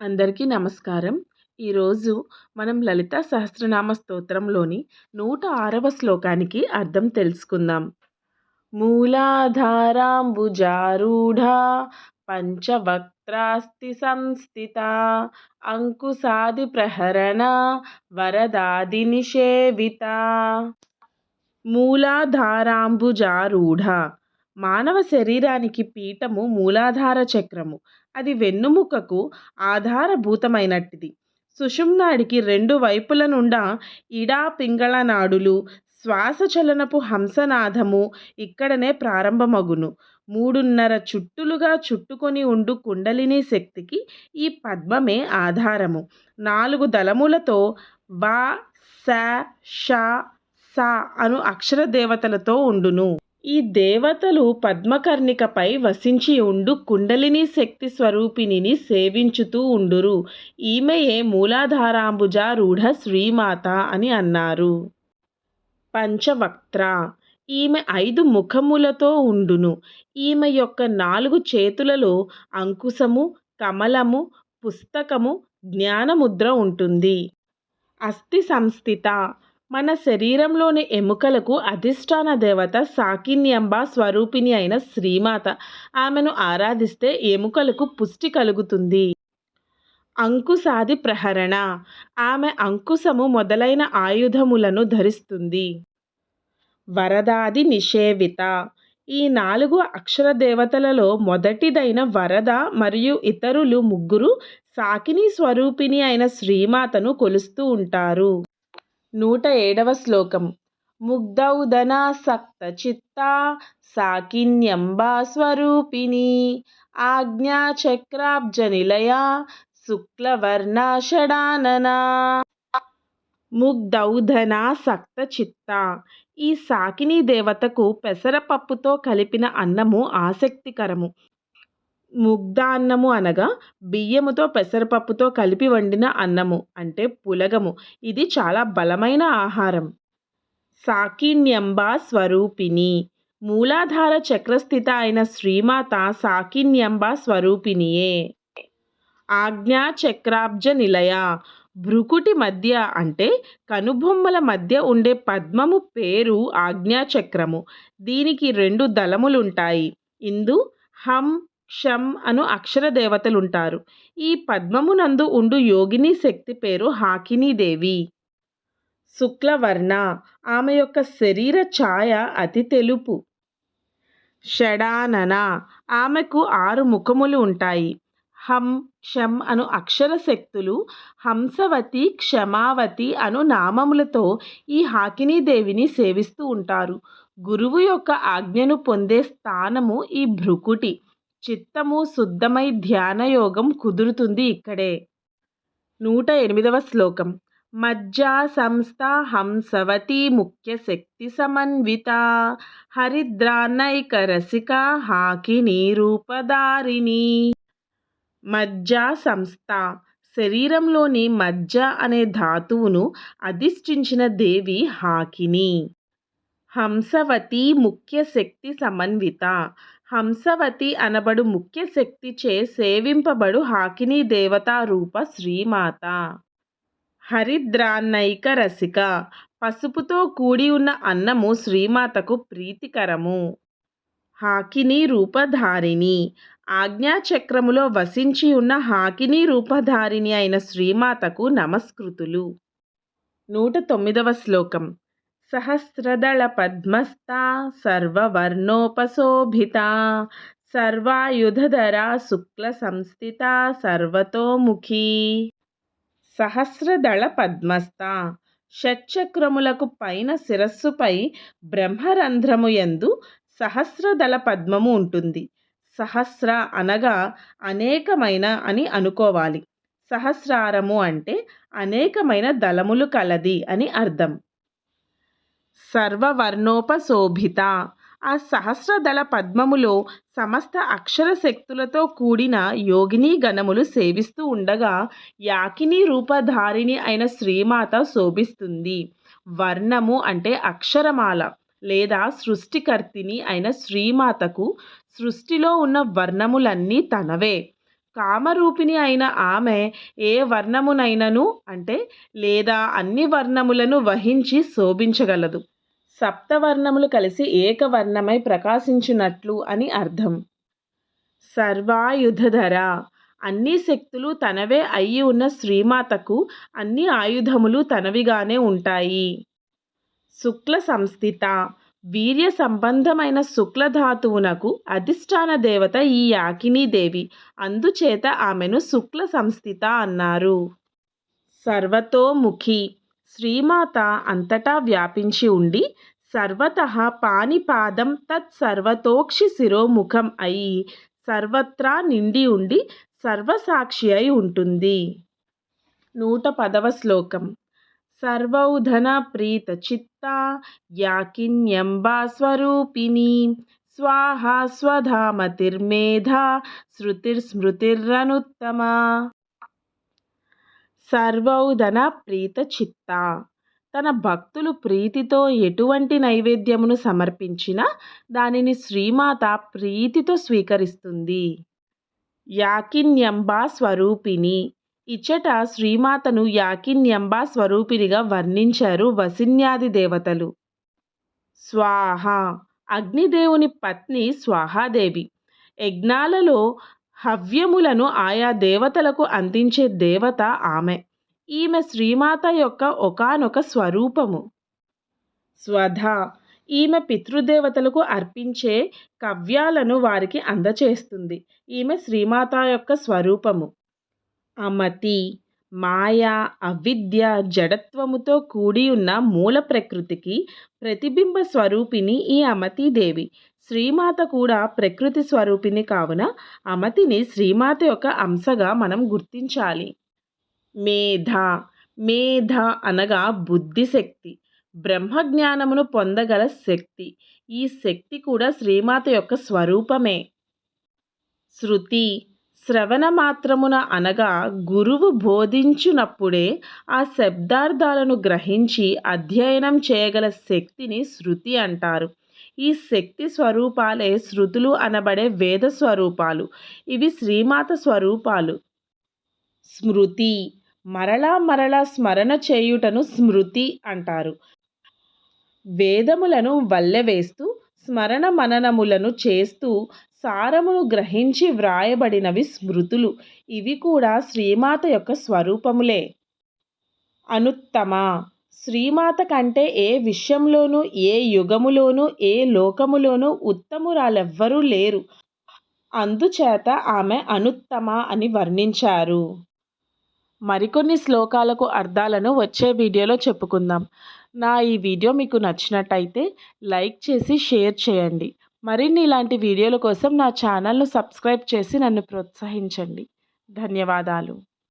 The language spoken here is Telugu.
అందరికీ నమస్కారం. ఈరోజు మనం లలిత సహస్రనామ స్తోత్రంలోని నూట ఆరవ శ్లోకానికి అర్థం తెలుసుకుందాం. మూలాధారాంబుజారూఢా పంచవక్త్రాస్తి సంస్థిత అంకుశాది ప్రహరణ వరదాది నిషేవిత. మూలాధారాంబుజారూఢ మానవ శరీరానికి పీఠము మూలాధార చక్రము. అది వెన్నుముకకు ఆధారభూతమైనట్టిది. సుషుమ్నాడికి రెండు వైపుల నుండా ఇడా పింగళ నాడులు శ్వాసచలనపు హంసనాథము ఇక్కడనే ప్రారంభమగును. మూడున్నర చుట్టులుగా చుట్టుకొని ఉండు కుండలిని శక్తికి ఈ పద్మమే ఆధారము. నాలుగు దళములతో వా స ష స అను అక్షర దేవతలతో ఉండును. ఈ దేవతలు పద్మకర్ణికపై వసించి ఉండు కుండలిని శక్తి స్వరూపిణిని సేవించుతూ ఉండురు. ఈమెయే మూలాధారాంబుజ రూఢ శ్రీమాత అని అన్నారు. పంచవక్త్ర. ఈమె ఐదు ముఖములతో ఉండును. ఈమె యొక్క నాలుగు చేతులలో అంకుశము కమలము పుస్తకము జ్ఞానముద్ర ఉంటుంది. అస్థి సంస్థిత మన శరీరంలోని ఎముకలకు అధిష్టాన దేవత సాకిన్యంబ స్వరూపిణి అయిన శ్రీమాత ఆమెను ఆరాధిస్తే ఎముకలకు పుష్టి కలుగుతుంది. అంకుశాది ప్రహరణ. ఆమె అంకుశము మొదలైన ఆయుధములను ధరిస్తుంది. వరదాది నిషేవిత. ఈ నాలుగు అక్షర దేవతలలో మొదటిదైన వరద మరియు ఇతరులు ముగ్గురు సాకిని స్వరూపిణి అయిన శ్రీమాతను కొలుస్తూ ఉంటారు. నూట ఏడవ శ్లోకం ముగ్ధౌదనాసక్త చిత్త సాకిన్యంబా స్వరూపిణి. ఆజ్ఞాచక్రాబ్జ నిలయ శుక్లవర్ణ షడాననా. ముగ్ధౌధనాసక్త చిత్త. ఈ సాకిని దేవతకు పెసరపప్పుతో కలిపిన అన్నము ఆసక్తికరము. ముగ్ధాన్నము అనగా బియ్యముతో పెసరపప్పుతో కలిపి వండిన అన్నము అంటే పులగము. ఇది చాలా బలమైన ఆహారం. సాకిన్యంబా స్వరూపిణి. మూలాధార చక్రస్థిత అయిన శ్రీమాత సాకిన్యంబ స్వరూపిణియే. ఆజ్ఞా చక్రాబ్జ నిలయ. భృకుటి మధ్య అంటే కనుబొమ్మల మధ్య ఉండే పద్మము పేరు ఆజ్ఞాచక్రము దీనికి రెండు దళములుంటాయి. ఇందు హం క్షమ్ అను అక్షర దేవతలుంటారు. ఈ పద్మమునందు ఉండు యోగిని శక్తి పేరు హాకినీదేవి. శుక్లవర్ణ ఆమె యొక్క శరీర ఛాయ అతి తెలుపు. షడానన ఆమెకు ఆరు ముఖములు ఉంటాయి. హం క్షం అను అక్షర శక్తులు హంసవతి క్షమావతి అను నామములతో ఈ హాకినీదేవిని సేవిస్తూ ఉంటారు. గురువు యొక్క ఆజ్ఞను పొందే స్థానము ఈ భృకుటి. చిత్తము శుద్ధమై ధ్యానయోగం కుదురుతుంది ఇక్కడే. నూట ఎనిమిదవ శ్లోకం. మజ్జా సంస్థ హంసవతి ముఖ్య శక్తి సమన్విత. హరిద్రానైక రసిక హాకిని రూపదారిణి మజ్జా సంస్థ. శరీరంలోని మజ్జ అనే ధాతువును అధిష్ఠించిన దేవి హాకిని. హంసవతి ముఖ్య శక్తి సమన్విత. హంసవతి అనబడు ముఖ్య శక్తిచే సేవింపబడు హాకినీ దేవతా రూప శ్రీమాత. హరిద్రాన్నైక రసిక. పసుపుతో కూడి ఉన్న అన్నము శ్రీమాతకు ప్రీతికరము. హాకిని రూపధారిణి. ఆజ్ఞాచక్రములో వసించి ఉన్న హాకిని రూపధారిణి అయిన శ్రీమాతకు నమస్కృతులు. నూట తొమ్మిదవ శ్లోకం. सहस्रदलपद्मस्था सर्ववर्णोपशोभिता సర్వాయుధధరా శుక్ల సంస్థిత సర్వతోముఖి సహస్రదళ పద్మస్థ షట్చక్రములకు పైన శిరస్సుపై బ్రహ్మరంధ్రము ఎందు సహస్రదళ పద్మము ఉంటుంది సహస్ర అనగా అనేకమైన అని అనుకోవాలి సహస్రారము అంటే అనేకమైన దళములు కలది అని అర్థం సర్వవర్ణోపశోభిత. ఆ సహస్రదళ పద్మములో సమస్త అక్షర శక్తులతో కూడిన యోగిని గణములు సేవిస్తూ ఉండగా యాకిని రూపధారిణి అయిన శ్రీమాత శోభిస్తుంది. వర్ణము అంటే అక్షరమాల లేదా సృష్టికర్తిని అయిన శ్రీమాతకు సృష్టిలో ఉన్న వర్ణములన్నీ తనవే. కామరూపిణి అయిన ఆమె ఏ వర్ణమునైనను అంటే లేదా అన్ని వర్ణములను వహించి శోభించగలదు. సప్తవర్ణములు కలిసి ఏకవర్ణమై ప్రకాశించినట్లు అని అర్థం. సర్వాయుధధర అన్ని శక్తులు తనవే అయి ఉన్న శ్రీమాతకు అన్ని ఆయుధములు తనవిగానే ఉంటాయి. శుక్ల సంస్థిత వీర్య సంబంధమైన శుక్లధాతువునకు అధిష్టాన దేవత ఈ యాకినీదేవి. అందుచేత ఆమెను శుక్ల సంస్థిత అన్నారు. సర్వతోముఖి. శ్రీమాత అంతటా వ్యాపించి ఉండి సర్వత పానిపాదం తత్సర్వతోక్షి శిరోముఖం అయి సర్వత్రా నిండి ఉండి సర్వసాక్షి అయి ఉంటుంది. నూట పదవ శ్లోకం. సర్వౌధన ప్రీత చిత్త యాకిన్యంబా స్వరూపిణి స్వాహా స్వధామతిర్మేధా శృతిర్స్మృతిర్రనుత్తమ సర్వౌధన ప్రీత చిత్త తన భక్తులు ప్రీతితో ఎటువంటి నైవేద్యమును సమర్పించినా దానిని శ్రీమాత ప్రీతితో స్వీకరిస్తుంది. యాకిన్యంబా స్వరూపిణి ఇచ్చట శ్రీమాతను యాకిన్యంబా స్వరూపినిగా వర్ణించారు వసిన్యాది దేవతలు. స్వాహ! అగ్నిదేవుని పత్ని స్వాహాదేవి. యజ్ఞాలలో హవ్యములను ఆయా దేవతలకు అందించే దేవత ఆమె. ఈమె శ్రీమాత యొక్క ఒకనొక స్వరూపము. స్వధ! ఈమె పితృదేవతలకు అర్పించే కవ్యాలను వారికి అందచేస్తుంది. ఈమె శ్రీమాత యొక్క స్వరూపము. అమతి మాయ అవిద్య జడత్వముతో కూడి ఉన్న మూల ప్రకృతికి ప్రతిబింబ స్వరూపిణి ఈ అమతీదేవి. శ్రీమాత కూడా ప్రకృతి స్వరూపిణి కావున అమతిని శ్రీమాత యొక్క అంశగా మనం గుర్తించాలి. మేధ మేధ అనగా బుద్ధిశక్తి. బ్రహ్మజ్ఞానమును పొందగల శక్తి. ఈ శక్తి కూడా శ్రీమాత యొక్క స్వరూపమే. శృతి శ్రవణ మాత్రమున అనగా గురువు బోధించునప్పుడే ఆ శబ్దార్థాలను గ్రహించి అధ్యయనం చేయగల శక్తిని శృతి అంటారు. ఈ శక్తి స్వరూపాలే శృతులు అనబడే వేద స్వరూపాలు. ఇవి శ్రీమాత స్వరూపాలు. స్మృతి. మరలా మరలా స్మరణ చేయుటను స్మృతి అంటారు. వేదములను వల్లెవేస్తూ స్మరణ మననములను చేస్తూ సారమును గ్రహించి వ్రాయబడినవి స్మృతులు. ఇవి కూడా శ్రీమాత యొక్క స్వరూపములే. అనుత్తమ. శ్రీమాత కంటే ఏ విషయంలోనూ ఏ యుగములోనూ ఏ లోకములోనూ ఉత్తమురాలెవ్వరూ లేరు. అందుచేత ఆమె అనుత్తమ అని వర్ణించారు. మరికొన్ని శ్లోకాలకు అర్థాలను వచ్చే వీడియోలో చెప్పుకుందాం. నా ఈ వీడియో మీకు నచ్చినట్టయితే లైక్ చేసి షేర్ చేయండి. మరిన్ని ఇలాంటి వీడియోల కోసం నా ఛానల్ను సబ్స్క్రైబ్ చేసి నన్ను ప్రోత్సహించండి. ధన్యవాదాలు.